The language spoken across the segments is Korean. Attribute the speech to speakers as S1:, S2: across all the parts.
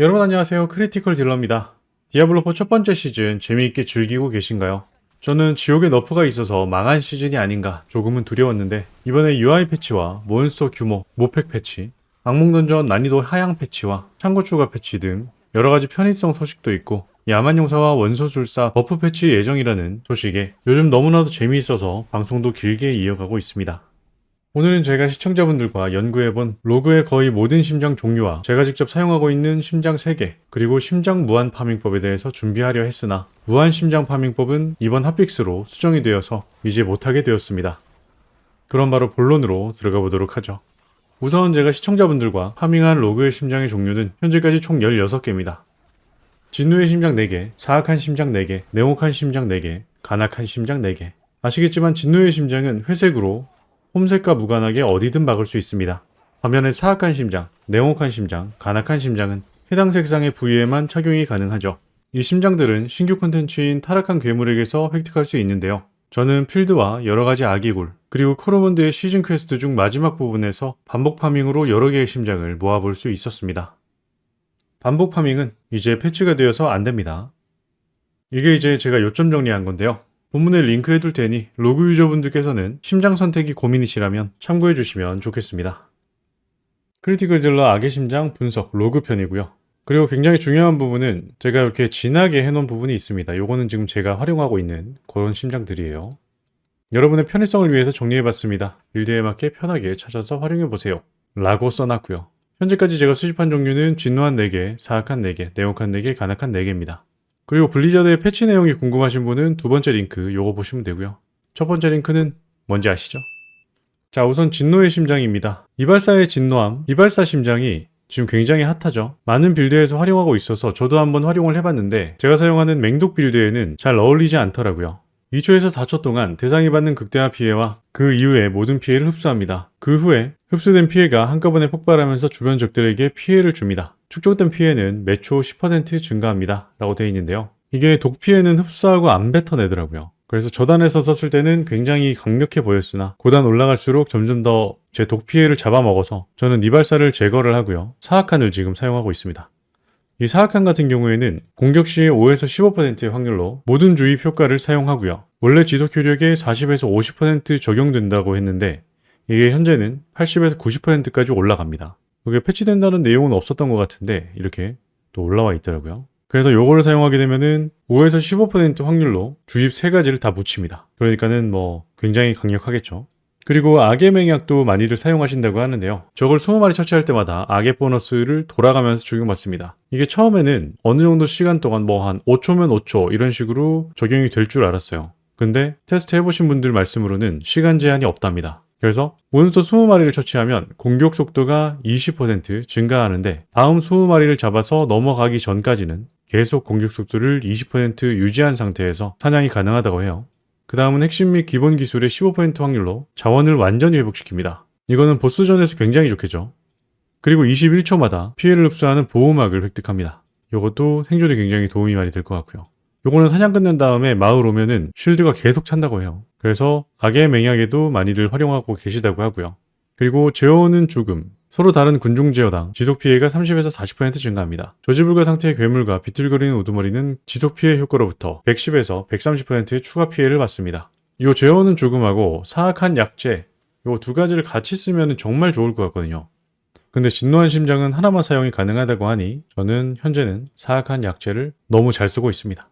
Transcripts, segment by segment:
S1: 여러분 안녕하세요. 크리티컬 딜러입니다. 디아블로4 첫 번째 시즌 재미있게 즐기고 계신가요? 저는 지옥의 너프가 있어서 망한 시즌이 아닌가 조금은 두려웠는데 이번에 UI 패치와 몬스터 규모, 모팩 패치, 악몽 던전 난이도 하향 패치와 창고 추가 패치 등 여러가지 편의성 소식도 있고 야만 용사와 원소술사 버프 패치 예정이라는 소식에 요즘 너무나도 재미있어서 방송도 길게 이어가고 있습니다. 오늘은 제가 시청자분들과 연구해본 로그의 거의 모든 심장 종류와 제가 직접 사용하고 있는 심장 3개, 그리고 심장 무한 파밍법에 대해서 준비하려 했으나 무한 심장 파밍법은 이번 핫픽스로 수정이 되어서 이제 못하게 되었습니다. 그럼 바로 본론으로 들어가 보도록 하죠. 우선 제가 시청자분들과 파밍한 로그의 심장의 종류는 현재까지 총 16개입니다. 진노의 심장 4개, 사악한 심장 4개, 네모칸 심장 4개, 간악한 심장 4개. 아시겠지만 진노의 심장은 회색으로 홈색과 무관하게 어디든 박을 수 있습니다. 반면에 사악한 심장, 네모칸 심장, 간악한 심장은 해당 색상의 부위에만 착용이 가능하죠. 이 심장들은 신규 콘텐츠인 타락한 괴물에게서 획득할 수 있는데요. 저는 필드와 여러가지 아기굴, 그리고 코로몬드의 시즌 퀘스트 중 마지막 부분에서 반복 파밍으로 여러 개의 심장을 모아볼 수 있었습니다. 반복 파밍은 이제 패치가 되어서 안 됩니다. 이게 이제 제가 요점 정리한 건데요. 본문에 링크 해둘 테니 로그 유저분들께서는 심장 선택이 고민이시라면 참고해 주시면 좋겠습니다. 크리티컬 딜러 악의 심장 분석 로그 편이고요. 그리고 굉장히 중요한 부분은 제가 이렇게 진하게 해놓은 부분이 있습니다. 요거는 지금 제가 활용하고 있는 그런 심장들이에요. 여러분의 편의성을 위해서 정리해봤습니다. 빌드에 맞게 편하게 찾아서 활용해보세요. 라고 써놨고요. 현재까지 제가 수집한 종류는 진노한 4개, 사악한 4개, 네오칸 4개, 간악한 4개입니다. 그리고 블리자드의 패치 내용이 궁금하신 분은 두 번째 링크 요거 보시면 되고요. 첫 번째 링크는 뭔지 아시죠? 자 우선 진노의 심장입니다. 이발사의 진노함, 이발사 심장이 지금 굉장히 핫하죠. 많은 빌드에서 활용하고 있어서 저도 한번 활용을 해봤는데 제가 사용하는 맹독 빌드에는 잘 어울리지 않더라고요. 2초에서 4초 동안 대상이 받는 극대화 피해와 그 이후에 모든 피해를 흡수합니다. 그 후에 흡수된 피해가 한꺼번에 폭발하면서 주변 적들에게 피해를 줍니다. 축적된 피해는 매초 10% 증가합니다. 라고 되어 있는데요. 이게 독 피해는 흡수하고 안 뱉어내더라고요. 그래서 저단에서 썼을 때는 굉장히 강력해 보였으나 고단 올라갈수록 점점 더 제 독 피해를 잡아먹어서 저는 이발사를 제거를 하고요. 사악한을 지금 사용하고 있습니다. 이 사악한 같은 경우에는 공격 시에 5에서 15%의 확률로 모든 주입 효과를 사용하고요. 원래 지속 효력에 40에서 50% 적용된다고 했는데 이게 현재는 80에서 90%까지 올라갑니다. 이게 패치된다는 내용은 없었던 것 같은데 이렇게 또 올라와 있더라고요. 그래서 요거를 사용하게 되면은 5에서 15% 확률로 주입 세 가지를 다 묻힙니다. 그러니까는 뭐 굉장히 강력하겠죠. 그리고 악의 맹약도 많이들 사용하신다고 하는데요. 저걸 20마리 처치할 때마다 악의 보너스를 돌아가면서 적용받습니다. 이게 처음에는 어느 정도 시간 동안 뭐 한 5초면 5초 이런 식으로 적용이 될 줄 알았어요. 근데 테스트 해보신 분들 말씀으로는 시간 제한이 없답니다. 그래서 몬스터 20마리를 처치하면 공격 속도가 20% 증가하는데 다음 20마리를 잡아서 넘어가기 전까지는 계속 공격 속도를 20% 유지한 상태에서 사냥이 가능하다고 해요. 그 다음은 핵심 및 기본 기술의 15% 확률로 자원을 완전히 회복시킵니다. 이거는 보스전에서 굉장히 좋겠죠. 그리고 21초마다 피해를 흡수하는 보호막을 획득합니다. 이것도 생존에 굉장히 도움이 많이 될 것 같고요. 요거는 사냥 끝낸 다음에 마을 오면은 쉴드가 계속 찬다고 해요. 그래서 악의 맹약에도 많이들 활용하고 계시다고 하고요. 그리고 제어는 죽음. 서로 다른 군중 제어당 지속 피해가 30에서 40% 증가합니다. 저지불가 상태의 괴물과 비틀거리는 우두머리는 지속 피해 효과로부터 110에서 130%의 추가 피해를 받습니다. 이 제어는 죽음하고 사악한 약재 이두 가지를 같이 쓰면 정말 좋을 것 같거든요. 근데 진노한 심장은 하나만 사용이 가능하다고 하니 저는 현재는 사악한 약재를 너무 잘 쓰고 있습니다.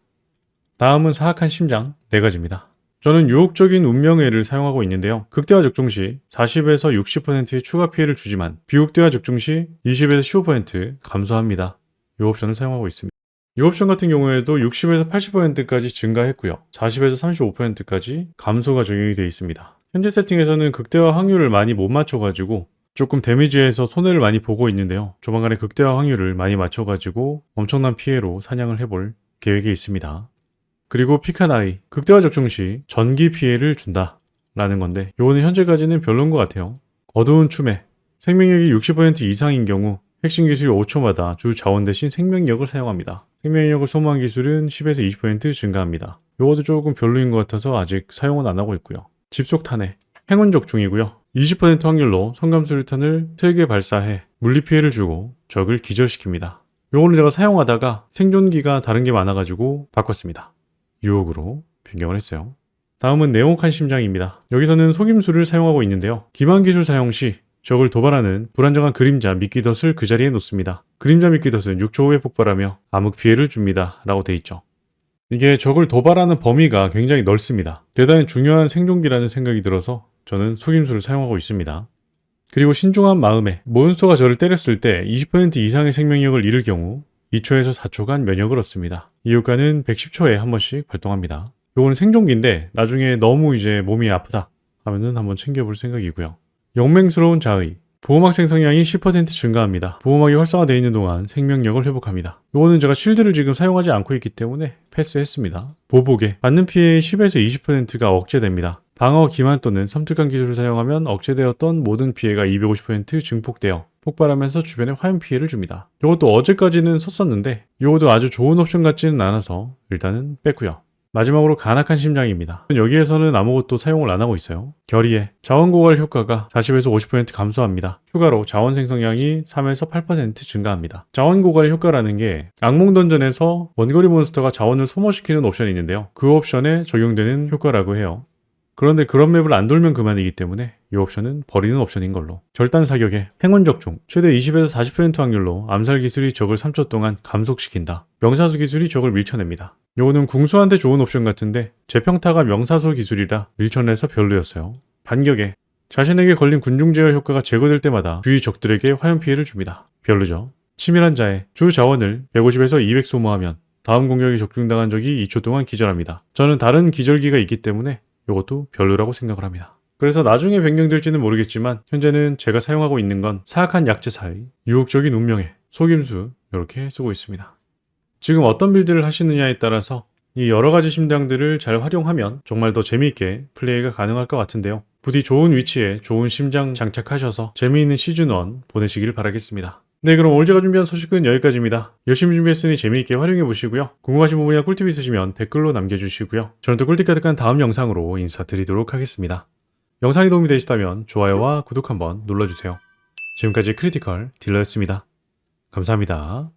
S1: 다음은 사악한 심장 네 가지입니다. 저는 유혹적인 운명회를 사용하고 있는데요. 극대화 적중 시 40에서 60%의 추가 피해를 주지만 비극대화 적중 시 20에서 15% 감소합니다. 이 옵션을 사용하고 있습니다. 이 옵션 같은 경우에도 60에서 80%까지 증가했고요. 40에서 35%까지 감소가 적용이 되어 있습니다. 현재 세팅에서는 극대화 확률을 많이 못 맞춰가지고 조금 데미지에서 손해를 많이 보고 있는데요. 조만간에 극대화 확률을 많이 맞춰가지고 엄청난 피해로 사냥을 해볼 계획이 있습니다. 그리고 피카나이 극대화 적 중 시 전기 피해를 준다. 라는 건데 요거는 현재까지는 별론 것 같아요. 어두운 춤에 생명력이 60% 이상인 경우 핵심 기술이 5초마다 주 자원 대신 생명력을 사용합니다. 생명력을 소모한 기술은 10에서 20% 증가합니다. 요것도 조금 별로인 것 같아서 아직 사용은 안 하고 있고요. 집속탄에 행운 적 중이고요. 20% 확률로 성감수류탄을 3개 발사해 물리 피해를 주고 적을 기절시킵니다. 요거는 제가 사용하다가 생존기가 다른 게 많아가지고 바꿨습니다. 유혹으로 변경을 했어요. 다음은 네오칸 심장입니다. 여기서는 속임수를 사용하고 있는데요. 기반 기술 사용 시 적을 도발하는 불안정한 그림자 미끼덫을 그 자리에 놓습니다. 그림자 미끼덫은 6초 후에 폭발하며 암흑 피해를 줍니다. 라고 돼 있죠. 이게 적을 도발하는 범위가 굉장히 넓습니다. 대단히 중요한 생존기라는 생각이 들어서 저는 속임수를 사용하고 있습니다. 그리고 신중한 마음에 몬스터가 저를 때렸을 때 20% 이상의 생명력을 잃을 경우 2초에서 4초간 면역을 얻습니다. 이 효과는 110초에 한 번씩 발동합니다. 요거는 생존기인데 나중에 너무 이제 몸이 아프다 하면은 한번 챙겨볼 생각이고요. 영맹스러운 자의 보호막 생성량이 10% 증가합니다. 보호막이 활성화되어 있는 동안 생명력을 회복합니다. 요거는 제가 쉴드를 지금 사용하지 않고 있기 때문에 패스했습니다. 보복에 받는 피해의 10에서 20%가 억제됩니다. 방어 기만 또는 섬뜩한 기술을 사용하면 억제되었던 모든 피해가 250% 증폭되어 폭발하면서 주변에 화염 피해를 줍니다. 이것도 어제까지는 썼었는데 이것도 아주 좋은 옵션 같지는 않아서 일단은 뺐고요. 마지막으로 간악한 심장입니다. 여기에서는 아무것도 사용을 안 하고 있어요. 결의에 자원 고갈 효과가 40에서 50% 감소합니다. 추가로 자원 생성량이 3에서 8% 증가합니다. 자원 고갈 효과라는 게 악몽 던전에서 원거리 몬스터가 자원을 소모시키는 옵션이 있는데요. 그 옵션에 적용되는 효과라고 해요. 그런데 그런 맵을 안 돌면 그만이기 때문에 이 옵션은 버리는 옵션인 걸로. 절단 사격에 행운 적중 최대 20에서 40% 확률로 암살 기술이 적을 3초 동안 감속시킨다. 명사수 기술이 적을 밀쳐냅니다. 요거는 궁수한테 좋은 옵션 같은데 제 평타가 명사수 기술이라 밀쳐내서 별로였어요. 반격에 자신에게 걸린 군중 제어 효과가 제거될 때마다 주위 적들에게 화염 피해를 줍니다. 별로죠. 치밀한 자의 주 자원을 150에서 200 소모하면 다음 공격이 적중당한 적이 2초 동안 기절합니다. 저는 다른 기절기가 있기 때문에 이것도 별로라고 생각을 합니다. 그래서 나중에 변경될지는 모르겠지만 현재는 제가 사용하고 있는 건 사악한 약재 사이, 유혹적인 운명의 속임수 이렇게 쓰고 있습니다. 지금 어떤 빌드를 하시느냐에 따라서 이 여러 가지 심장들을 잘 활용하면 정말 더 재미있게 플레이가 가능할 것 같은데요. 부디 좋은 위치에 좋은 심장 장착하셔서 재미있는 시즌1 보내시길 바라겠습니다. 네, 그럼 오늘 제가 준비한 소식은 여기까지입니다. 열심히 준비했으니 재미있게 활용해 보시고요. 궁금하신 부분이나 꿀팁 있으시면 댓글로 남겨주시고요. 저는 또 꿀팁 가득한 다음 영상으로 인사드리도록 하겠습니다. 영상이 도움이 되시다면 좋아요와 구독 한번 눌러주세요. 지금까지 크리티컬 딜러였습니다. 감사합니다.